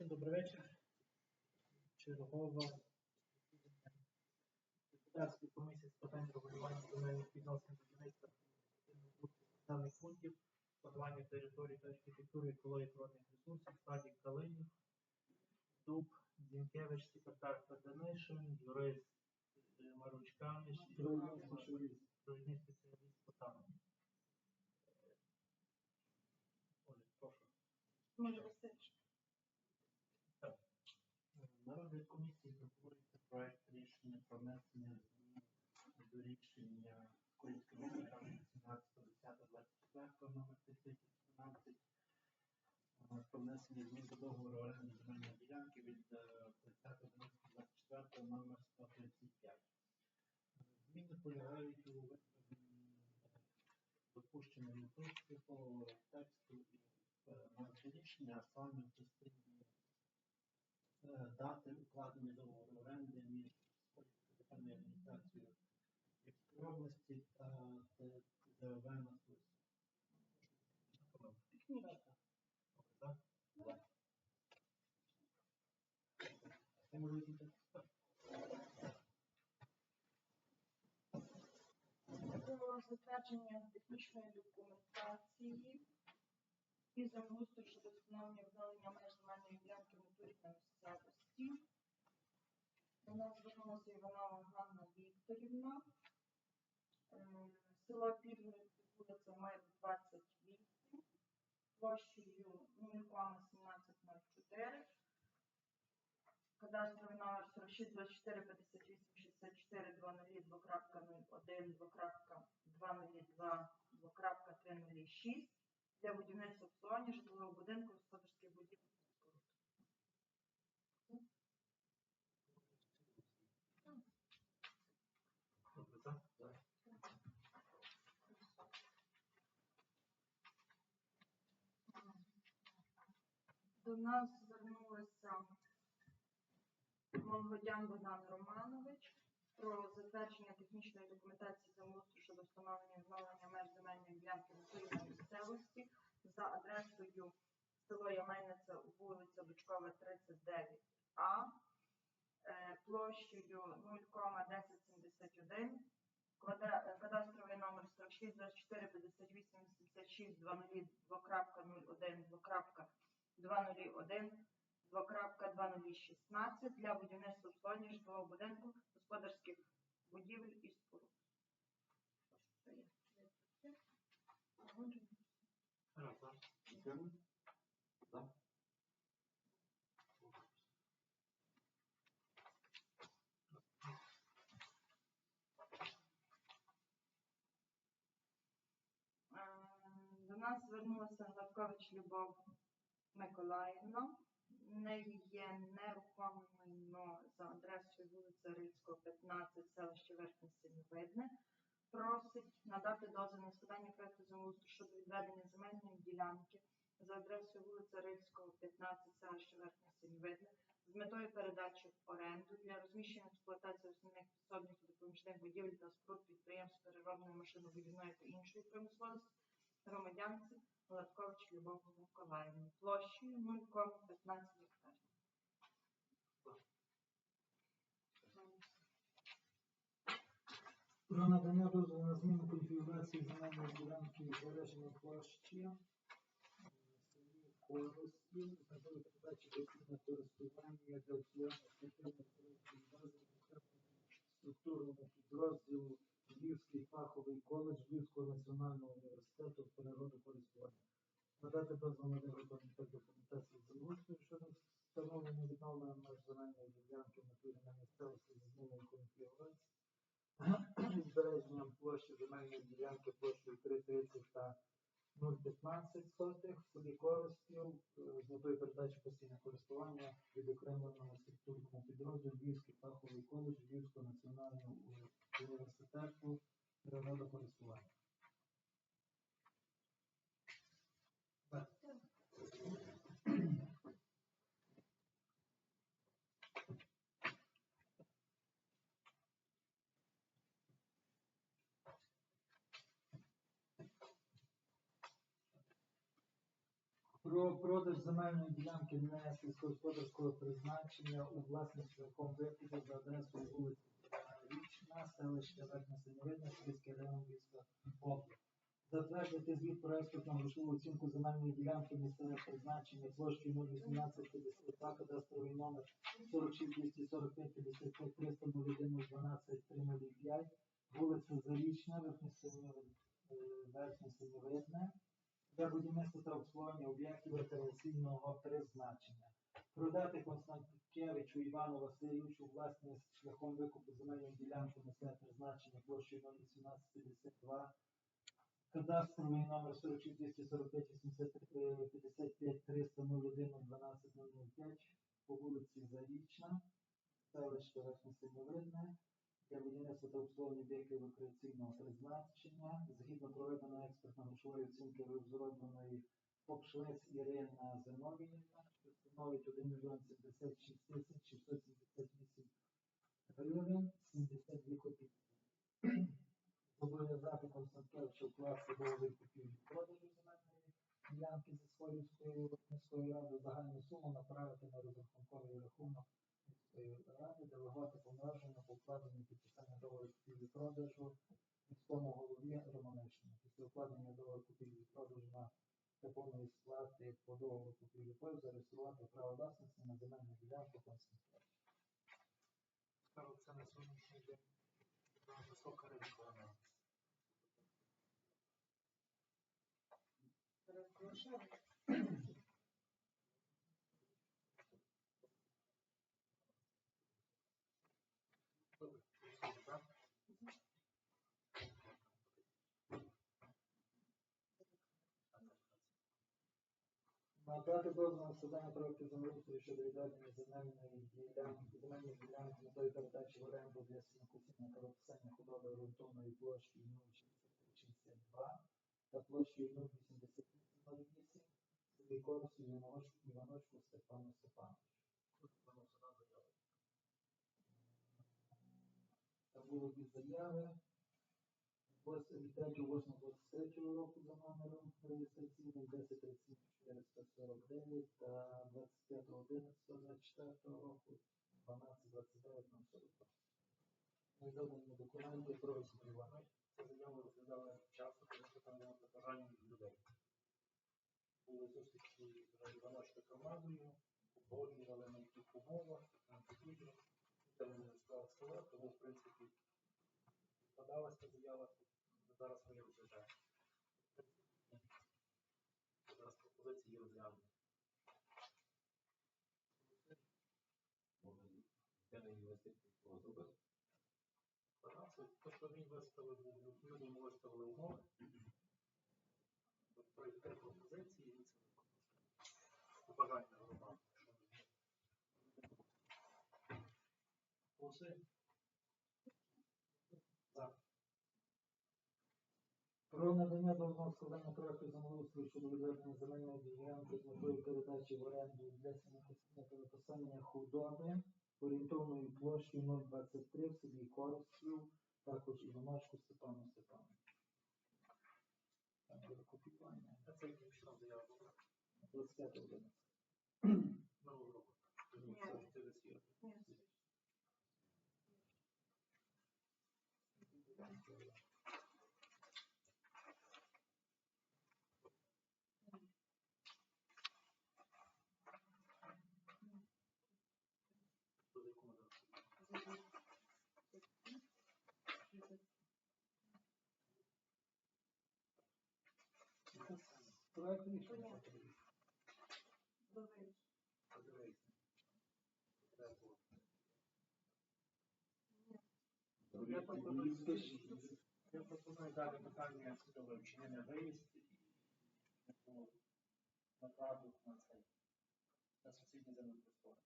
Всім добрий вечір. Чергова засідання депутатської комісії з питань регулювання земельних відносин будівництва населених пунктів, планування території та архітектури, екології природних ресурсів, стадік Калинів, Дуб, Зінкевич, секретар Феденишин, юрист е, Маручканич, пропонується проект рішення про внесення змін до рішення Київської міської ради 17.10.24 номер 1012 е, про внесення змін до договору оренди земельної ділянки від е, 30.11.24 номер 135. Е, Зміни полягають у виправленні принципу тексту і е, назви рішення, а саме частині е, дати укладення договору оренди між державною адміністрацією Львівської області та ТЗОВ на йти? Про затвердження технічної документації і землеустрою щодо встановлення відновлення меж земельної ділянки в натурі та місцевості. До нас звернулася Іванова Ганна Вікторівна. Е, Село Пірник, вулиця Мир 28, площею 0,1704. Кадастровий номер 46 24 58 64 00 2.01 2.202 2.306 для будівництва обслуговування житлового будинку господарських будівель До нас звернулися Молодян Богдан Романович про затвердження технічної документації землеустрою щодо встановлення відновлення меж земельної ділянки Україні місцевості за адресою село Ямельниця, вулиця Бучкова, 39А, е, площею 0,1071, кадастровий номер 46 24 58 86 00 2.01 2.201 2.2016 для будівництва обслуговування житлового будинку, господарських будівель і споруд. Ем, До нас звернулася Гладкович Любов Миколаївна. В неї є нерухоме майно за адресою вулиця Рильського, 15, селище Верхнє Синьовидне. Просить надати дозвіл на складання проекту землеустрою щодо відведення земельної ділянки за адресою вулиця Рильського, 15, селище Верхнє Синьовидне з метою передачі в оренду для розміщення експлуатації основних підсобних і допоміжних будівель та споруд підприємств переробної машинобудівної та іншої промисловості громадянці Гладкович Любов Миколаївні площею 0,15 гектарів. Про надання дозволу на зміну конфігурації земельної ділянки залежної площі Коростів з метою передачі постійне користування для обслуговування спортивних підрозділу Львівський фаховий коледж Львівського національного університету природокористування. Надати виготовлення та документації землеустрою щодо встановлення відновлення меж земельної ділянки в натурі на місцевості зі зміною конфігурації збереженням площі земельної ділянки площею 3,30 та 0,15 сотих собі користів е, з метою передачі постійного користування відокремленого структурного підрозділу Львівський фаховий коледж Львівського національного університету природокористування. Про продаж земельної ділянки не сільськогосподарського призначення у власність шляхом викупу за адресою вулиці Річна, селище Верхня Синьовидна, Сільський район Львівська область. Затвердити звіт про експертну грошову оцінку земельної ділянки місцевого призначення площею 01852, кадастровий номер 46 245 55 301 12 305, вулиця Зарічна, Верхня Синьовидна, для будівництва та обслуговування об'єктів рекреаційного призначення. Продати Константинкевичу Івану Васильовичу власність шляхом викупу земельної ділянки місцевого призначення площею 01852, кадастровий номер 46 245 83 55 300 01 12 005 по вулиці Зарічна, селище Верхнє Синьовидне, для будівництва та обслуговування об'єктів рекреаційного призначення, згідно проведеної експертно-грошової оцінки розробленої Попшниць Ірина Зиновіївна, що становить 1 мільйон 76 тисяч 678 гривень 72 копійки. Зобов'язати Константиновича вкласти договір купівлі продажу земельної ділянки зі Сколівською міською радою загальну суму направити на розрахунковий рахунок міської ради, делегувати повноваження по укладенню підписання договору купівлі продажу міському голові Романишину. Після укладення договору купівлі продажу на повної сплати по договору купівлі паю зареєструвати право власності на земельну ділянку. Скажу, це на сьогоднішній день висока ризикова. Розглашаю. Надати дозвіл на складання проекту землеустрою щодо відведення земельної ділянки, земельної ділянки метою передачі в оренду для сінокосіння та розписання худоби орієнтовною площею 0,62 та площею 0,8808 селі Корсу Іваночку Степану Степановичу. На. Та було дві заяви. Ось від 3.8.23 року за номером реєстраційним 1037 449 та 25.11.24 року 1229 042. Невидані документи про розмалювання. Цю заяву розглядали часто, тому що там було бажання людей. Були зустрічі з Іваночкою командою, погоджували на яких умовах, там потрібно. Там не склала тому в принципі подалася заява, зараз її розглядаємо. Зараз пропозиції розглянути. Те, що він виставив, люди виставили умови. Три пропозиції, він це побажання громади. Голосуємо. За. Про надання дозволу складання проекту землеустрою щодо відведення земельної ділянки з метою передачі в оренду для виписання худоби орієнтовною площею 023 в селі Коростів, також Іваночку Степану Степановичу. Там буде копіювання. А це яким чином заява була? 25 11. Нового року. Ні. це десь є. Ні. До якому зараз? Проект рішення. Треба було. Я пропоную, я пропоную дати питання до вивчення на виїзд і накладу на цей на сусідні землепростори.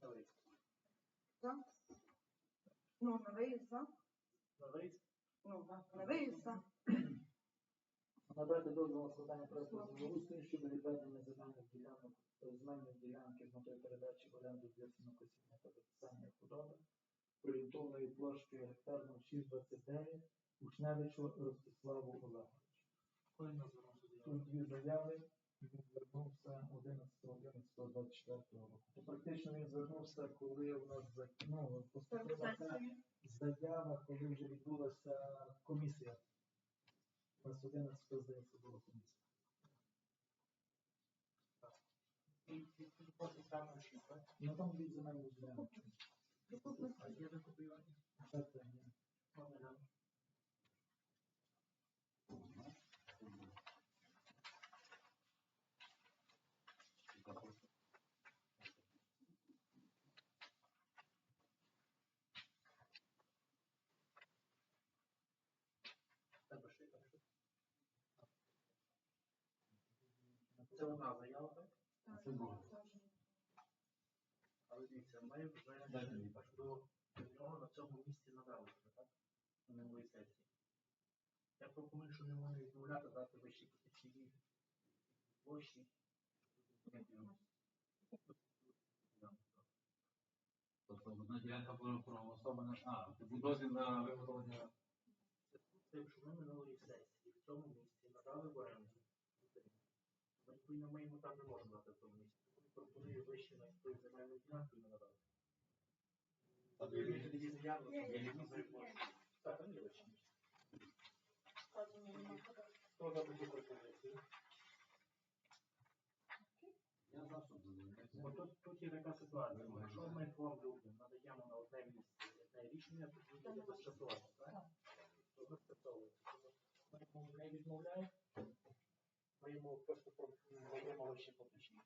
Давай. За? Ну, на виїзд, за? На виїзд? Ну, на виїзд, за? Надати дозвіл на складання проекту землеустрою щодо відведення земельних ділянок земельної ділянки з метою передачі в оренду для сінокосіння та виписання худоби орієнтовною площею гектар 0629 Учневичу Ростиславу Олеговичу. Тут дві заяви, і він звернувся 11.11.24 року. То практично він звернувся, коли у нас за- ну, поступила заява, коли вже відбулася комісія. У нас 11 здається було комісія. Ну там дві земельні ділянки. Я є Так, так, це є. Можна глянути? Тебе ще там щось? Це одна заява, так? Це друге. Але дивіться, ми вже до нього на цьому місці надали, так? На минулій сесії. Я пропоную, що не можна відмовляти, дати вищі потенційні площі. Тобто одна ділянка була проголосована. А, це дозвіл на виготовлення. Це якщо ми минулої сесії в цьому місці надали в оренду, відповідно ми йому там не можемо дати в тому. Пропоную вище на ту земельну ділянку і не надати. Там є Тоді тоді заяву, що я не знаю. Так, там є вище. Хто за таку пропозицію? Я знав, що. Бо тут, тут є така ситуація, якщо ми двом людям надаємо на одне місце одне рішення, то буде безчасовано, так? То безчасовується. Тому Ми не відмовляємо, ми йому просто про- даємо лише поточні.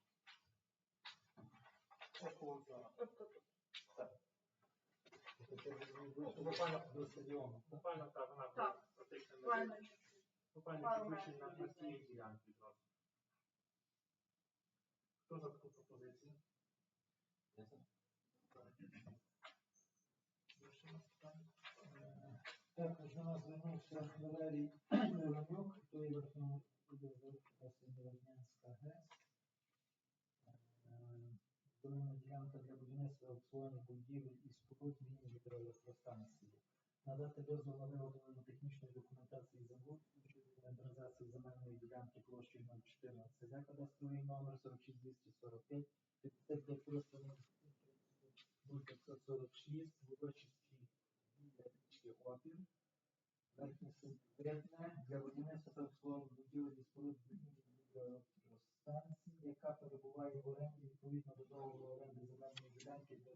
Так. Буквально до стадіону. Буквально так, вона Так. практично Буквально буквально підключена на, метрів на цієї. Хто за таку пропозицію? Е, Також до нас звернувся Валерій Миронюк, той верхньому Верхнянська ГЕС. Е, Земельна ділянка для будівництва обслуговування будівель і споруд міні-гідроелектростанції. Надати дозвіл на виготовлення технічної документації землеустрою щодо інвентаризації земельної ділянки площею 014 га, кадастровий номер 46245, 55 розставлений 0546, Волочиський біля річки Опір, верхнє Синтетне для будівництва та обслуговування будівель і споруд електростанції, яка перебуває в оренді відповідно до договору оренди земельної ділянки від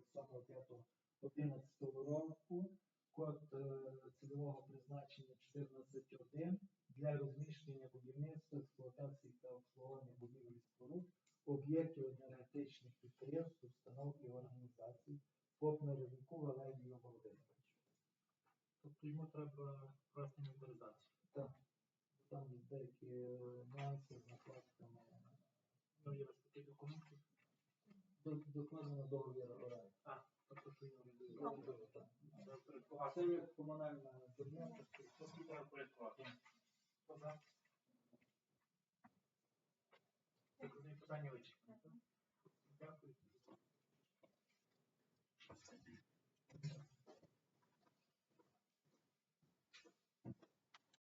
7.5.11 року, код е, цільового призначення 14.1 для розміщення будівництва, експлуатації та обслуговування будівель споруд, об'єктів енергетичних підприємств, установ і організацій, ФОП Мережнику Валерію Володимировичу. Тобто йому треба провести інвентаризацію. Так, там є деякі е, нюанси з накладками. Ну, є ось такі документи. Докладено договір оренди. Це як комунальна. Хто питання вичерпано. Дякую.